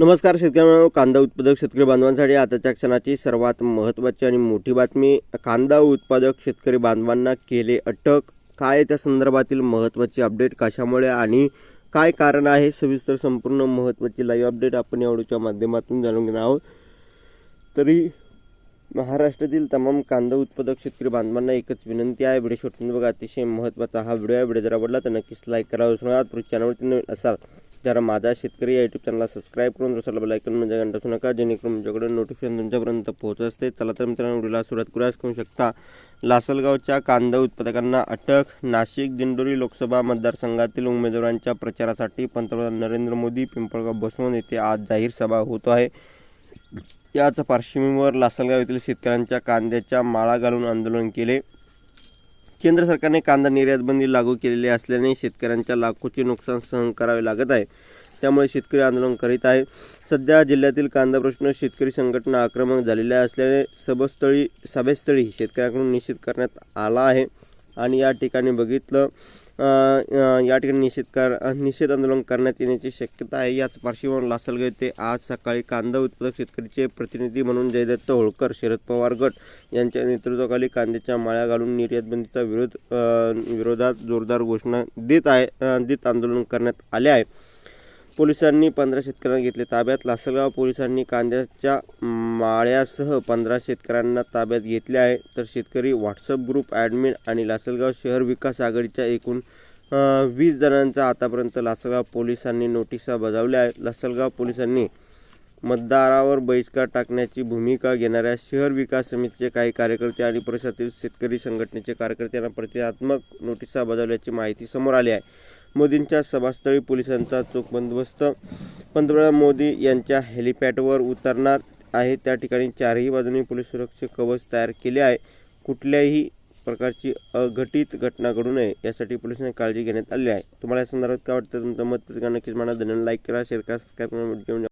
नमस्कार शेतकरी कांदा उत्पादक शेतकरी बांधवांसाठी आताच्या क्षणाची सर्वात महत्त्वाची आणि मोठी बातमी कांदा उत्पादक शेतकरी बांधवांना केले अटक. काय त्या संदर्भातील महत्त्वाची अपडेट कशामुळे आणि काय कारण आहे? सविस्तर संपूर्ण महत्त्वाची लाईव्ह अपडेट आपण या व्हिडिओच्या माध्यमातून जाणून घेणार आहोत. तरी महाराष्ट्रातील तमाम कांदा उत्पादक शेतकरी बांधवांना एकच विनंती आहे. व्हिडिओ शोधून बघा. अतिशय महत्त्वाचा हा व्हिडिओ आहे. व्हिडिओ जर आवडला तर नक्कीच लाईक करा. विसरू चॅनलवरती नवीन असाल जरा माझा शेतकरी या यूट्यूब चॅनलला सबस्क्राईब करून दुसऱ्याला बेलायकन म्हणजे घंटा असू नका जेणेकरून तुमच्याकडे नोटिफिकेशन तुमच्यापर्यंत पोहोचत असते. चला तर मित्रांनो व्हिडिओला सुरुवात कुरास करू शकता लासलगावच्या कांदा उत्पादकांना अटक. नाशिक दिंडोरी लोकसभा मतदारसंघातील उमेदवारांच्या प्रचारासाठी पंतप्रधान नरेंद्र मोदी पिंपळगाव बसवून येथे आज जाहीर सभा होत आहे. याच पार्श्वभूमीवर लासलगाव येथील शेतकऱ्यांच्या कांद्याच्या माळा घालून आंदोलन केले. केंद्र सरकारने कांदा निर्यात बंदी लागू केलेली असल्याने शेतकऱ्यांच्या लाखोचे नुकसान सहन करावे लागत आहे. त्यामुळे शेतकरी आंदोलन करीत आहे. सध्या जिल्ह्यातील कांदा प्रश्न शेतकरी संघटना आक्रमक झालेल्या असल्याने सभस्थळी सभेस्थळी शेतकऱ्यांकडून निषेध करण्यात आला आहे. आणि या ठिकाणी बघितलं या ठिकाणी निषेध कर निषेध आंदोलन करण्यात येण्याची शक्यता आहे. याच पार्श्वभूमीवर लासलगाव येथे आज सकाळी कांदा उत्पादक शेतकरीचे प्रतिनिधी म्हणून जयदत्त होळकर शरद पवार गट यांच्या नेतृत्वाखाली कांद्याच्या माळ्या घालून निर्यातबंदीचा विरोध विरोधात जोरदार घोषणा देत आहे देत आंदोलन करण्यात आले आहे. पोलिसांनी पंधरा शेतकऱ्यांना घेतले ताब्यात. लासलगाव पोलिसांनी कांद्याच्या माळ्यासह पंधरा शेतकऱ्यांना ताब्यात घेतले आहे. तर शेतकरी व्हॉट्सअप ग्रुप ॲडमिन आणि लासलगाव शहर विकास आघाडीच्या एकूण वीस जणांचा आतापर्यंत लासलगाव पोलिसांनी नोटिसा बजावल्या आहेत. लासलगाव पोलिसांनी मतदारावर बहिष्कार टाकण्याची भूमिका घेणाऱ्या शहर विकास समितीचे काही कार्यकर्ते आणि परिसरातील शेतकरी संघटनेचे कार्यकर्त्यांना प्रतिकात्मक नोटिसा बजावल्याची माहिती समोर आली आहे. मोदींच्या सभास्थळी पोलिसांचा चोख बंदोबस्त. पंतप्रधान मोदी यांच्या हेलिपॅडवर उतरणार आहे त्या ठिकाणी चारही बाजूंनी पोलीस सुरक्षा कवच तयार केले आहे. कुठल्याही प्रकारची अघटित घटना घडू नये यासाठी पोलिसांनी काळजी घेण्यात आली आहे. तुम्हाला या संदर्भात काय वाटतं? तुमचं मत प्रतिकार नक्कीच म्हणा धन्यवाद. लाईक करा शेअर करा सबस्क्राईब करा.